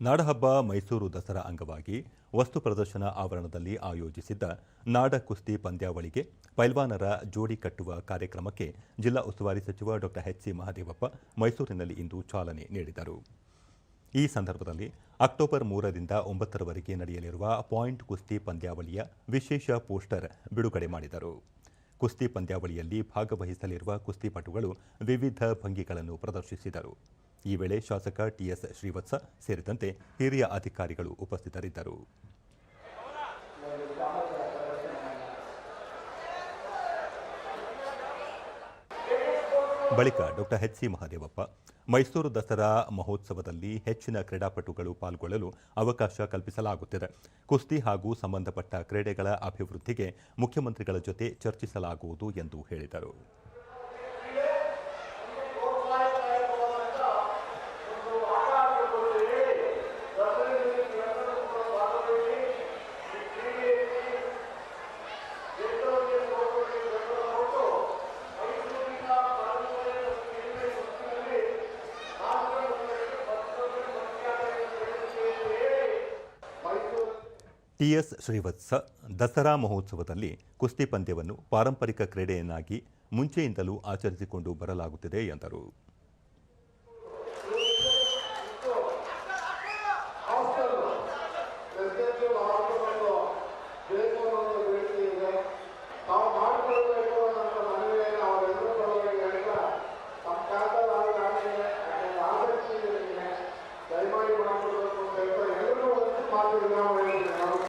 ನಾಡಹಬ್ಬ ಮೈಸೂರು ದಸರಾ ಅಂಗವಾಗಿ ವಸ್ತು ಪ್ರದರ್ಶನ ಆವರಣದಲ್ಲಿ ಆಯೋಜಿಸಿದ್ದ ನಾಡ ಕುಸ್ತಿ ಪಂದ್ಯಾವಳಿಗೆ ಪೈಲ್ವಾನರ ಜೋಡಿ ಕಟ್ಟುವ ಕಾರ್ಯಕ್ರಮಕ್ಕೆ ಜಿಲ್ಲಾ ಉಸ್ತುವಾರಿ ಸಚಿವ ಡಾ ಎಚ್ಸಿ ಮಹಾದೇವಪ್ಪ ಮೈಸೂರಿನಲ್ಲಿ ಇಂದು ಚಾಲನೆ ನೀಡಿದರು. ಈ ಸಂದರ್ಭದಲ್ಲಿ ಅಕ್ಟೋಬರ್ ಮೂರರಿಂದ ಒಂಬತ್ತರವರೆಗೆ ನಡೆಯಲಿರುವ ಪಾಯಿಂಟ್ ಕುಸ್ತಿ ಪಂದ್ಯಾವಳಿಯ ವಿಶೇಷ ಪೋಸ್ಟರ್ ಬಿಡುಗಡೆ ಮಾಡಿದರು. ಕುಸ್ತಿ ಪಂದ್ಯಾವಳಿಯಲ್ಲಿ ಭಾಗವಹಿಸಲಿರುವ ಕುಸ್ತಿಪಟುಗಳು ವಿವಿಧ ಭಂಗಿಗಳನ್ನು ಪ್ರದರ್ಶಿಸಿದರು. ಈ ವೇಳೆ ಶಾಸಕ ಟಿಎಸ್ ಶ್ರೀವತ್ಸ ಸೇರಿದಂತೆ ಹಿರಿಯ ಅಧಿಕಾರಿಗಳು ಉಪಸ್ಥಿತರಿದ್ದರು. ಬಳಿಕ doctor H C Mahadevappa, Mysuru Dasara ಮಹೋತ್ಸವದಲ್ಲಿ ಹೆಚ್ಚಿನ ಕ್ರೀಡಾಪಟುಗಳು ಪಾಲ್ಗೊಳ್ಳಲು ಅವಕಾಶ ಕಲ್ಪಿಸಲಾಗುತ್ತಿದೆ. ಕುಸ್ತಿ ಹಾಗೂ ಸಂಬಂಧಪಟ್ಟ ಕ್ರೀಡೆಗಳ ಅಭಿವೃದ್ಧಿಗೆ ಮುಖ್ಯಮಂತ್ರಿಗಳ ಜೊತೆ ಚರ್ಚಿಸಲಾಗುವುದು ಎಂದು ಹೇಳಿದರು. ಟಿಎಸ್ ಶ್ರೀವತ್ಸ ದಸರಾ ಮಹೋತ್ಸವದಲ್ಲಿ ಕುಸ್ತಿ ಪಂದ್ಯವನ್ನು ಪಾರಂಪರಿಕ ಕ್ರೀಡೆಯನ್ನಾಗಿ ಮುಂಚೆಯಿಂದಲೂ ಆಚರಿಸಿಕೊಂಡು ಬರಲಾಗುತ್ತಿದೆ ಎಂದರು.